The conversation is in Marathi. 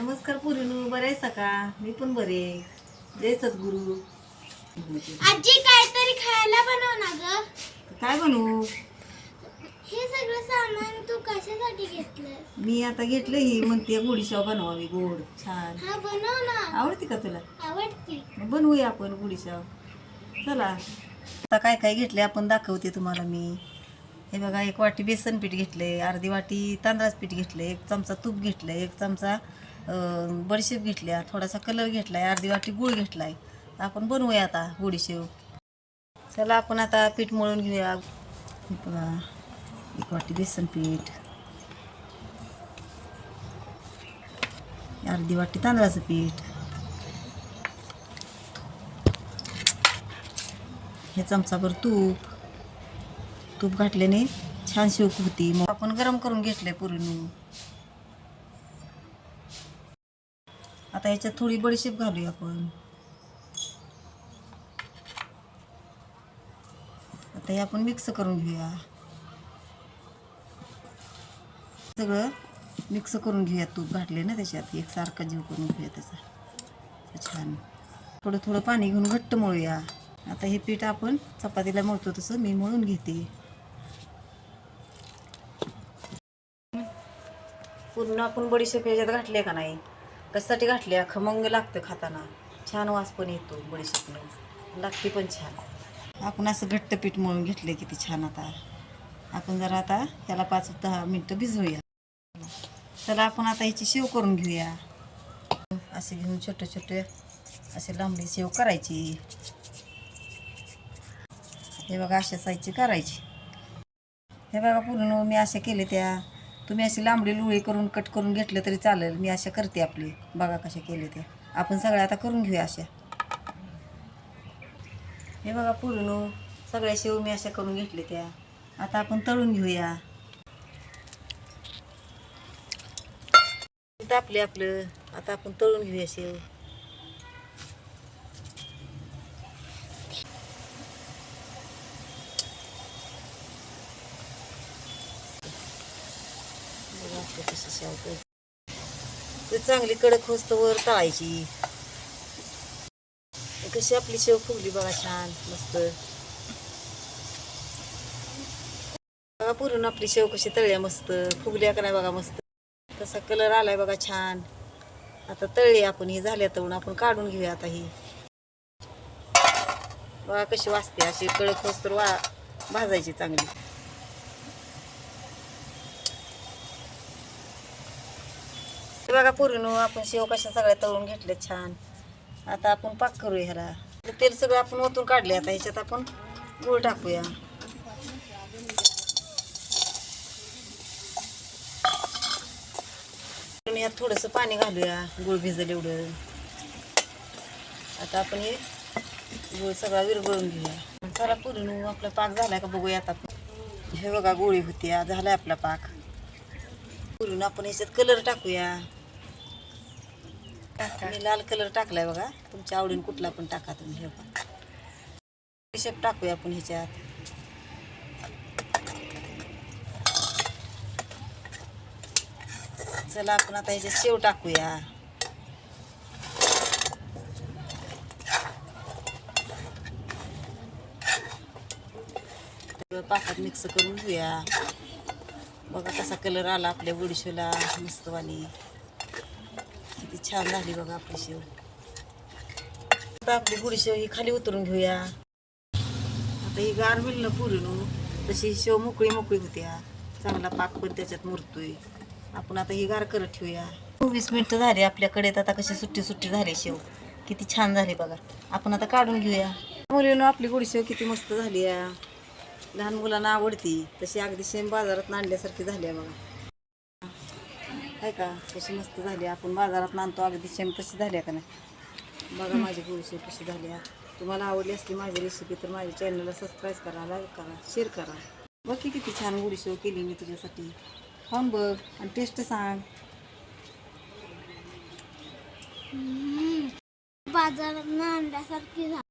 नमस्कार पुरीनू बरे आहेसा का? मी पण बरे जय सद्गुरू. आजी काहीतरी खायला बनव ना ग. काय बनवू? हे सगळं सामान तू कशासाठी घेतलं मी आता घेतलं ही म्हणते गुडीशाव बनवावी गोड छान. हा बनव ना. आवडते का तुला? आवडते. बनवूया आपण गुडीशाव चला. आता काय काय घेतले आपण दाखवते तुम्हाला मी. हे बघा एक वाटी बेसन पीठ घेतले अर्धी वाटी तांदळाचं पीठ घेतलं एक चमचा तूप घेतलं एक चमचा बडीशेप घेतल्या थोडासा कलर घेतलाय अर्धी वाटी घेतला घेतलाय. आपण बनवूया आता गुडीशेव चला आपण आता पीठ मळून घेऊया. एक वाटी बेसन पीठ. अर्धी वाटी तांदळाचं पीठ. हे चमचाभर तूप. तूप घातल्याने छान शिवक होती. मग आपण गरम करून घेतलंय पुरीनू. आता याच्यात थोडी बडीशेप घालूया आपण. आता हे आपण मिक्स करून घेऊया. सगळं मिक्स करून घेऊया. तूप घातले ना त्याच्यात. एक सारखा जीव करून घेऊया त्याचा. छान. थोडं थोडं पाणी घेऊन घट्ट मळूया. आता हे पीठ आपण चपातीला मळतो तसं. मी मळून घेते. पूर्ण आपण बडीशेप याच्यात घातले का नाही? कशासाठी घातल्या खमंग लागतं खाताना. छान वास पण येतो बडीशेपनं. लागते पण छान. आपण असं घट्ट पीठ मळून घेतलं किती छान आता. आपण जरा आता त्याला पाच दहा मिनटं भिजवूया. चला आपण आता ह्याची शेव करून घेऊया. असे घेऊन छोटे छोटे असे लांबडी शेव करायची. हे बघा अशा साईजची करायची. हे बघा पूर्ण मी अशा केले त्या. तुम्ही अशी लांबडी लुळी करून कट करून घेतलं तरी चालेल. मी अशा करते आपली. बघा कशा केले त्या आपण सगळ्या आता करून घेऊया अशा. हे बघा पूर्ण सगळ्या शेव मी अशा करून घेतले त्या. आता आपण तळून घेऊया. तापले आपलं. आता आपण तळून घेऊया शेव. बघा चांगली कडक होस्त वर तळायची. कशी आपली शेव फुगली बघा छान मस्त. बघा पुरून आपली शेव कशी तळल्या मस्त. फुगल्या का नाही बघा मस्त. तसा कलर आलाय बघा छान. आता तळली आपण ही झाल्या तळून आपण काढून घेऊया आता ही. बघा कशी वाजते अशी कडक होस्तर वा भाजायची चांगली. हे बघा पुरीनो आपण शेव कशा सगळ्या तळून घेतले छान. आता आपण पाक करू ह्याला. तेल सगळं आपण ओतून काढले आता ह्याच्यात आपण गूळ टाकूया. यात थोडंसं पाणी घालूया गूळ भिजल एवढं. आता आपण हे गूळ सगळा विरघळून घेऊया. चला पूर्ण आपला पाक झाला का बघूया आता हे बघा गोळी होती झालाय आपला पाक. पुरून आपण ह्याच्यात कलर टाकूया. मी लाल कलर टाकलाय बघा. तुमच्या आवडीने कुठला पण टाका तुम्ही हे बघा. शेप टाकूया आपण ह्याच्यात. चला आपण आता ह्याच्यात शेव टाकूया. पाकात मिक्स करून घेऊया. बघा कसा कलर आला आपल्या बुडीशेला मस्तवाली किती छान झाली बघा आपली शेव. आता आपली गुडीशेव ही खाली उतरून घेऊया. आता ही गार होईल ना पुरून तशी शेव मोकळी मोकळी होत्या. चांगला पाक पण त्याच्यात मुरतोय. आपण आता ही गार करत ठेवूया. चोवीस मिनिटं झाली आपल्याकडे आता कशी सुट्टी सुट्टी झाली शेव. किती छान झाली बघा. आपण आता काढून घेऊया. मुलीनं आपली गुडीशेव किती मस्त झाली या. लहान मुलांना आवडती. तशी अगदी शेम बाजारात आणल्यासारखी झाली आहे बघा. आहे का? कशी मस्त झाली आपण. बाजारात आणतो. अगदी सेम तशी झाली आहे का नाही? बघा माझी गुळशी कशी झाली आहे. तुम्हाला आवडली असली माझी रेसिपी तर माझ्या चॅनलला सबस्क्राईब करा लाईक करा शेअर करा. बघ की किती छान गुडीशो केली मी तुझ्यासाठी. खाऊन बघ आणि टेस्ट सांग. बाजारात आणल्यासारखी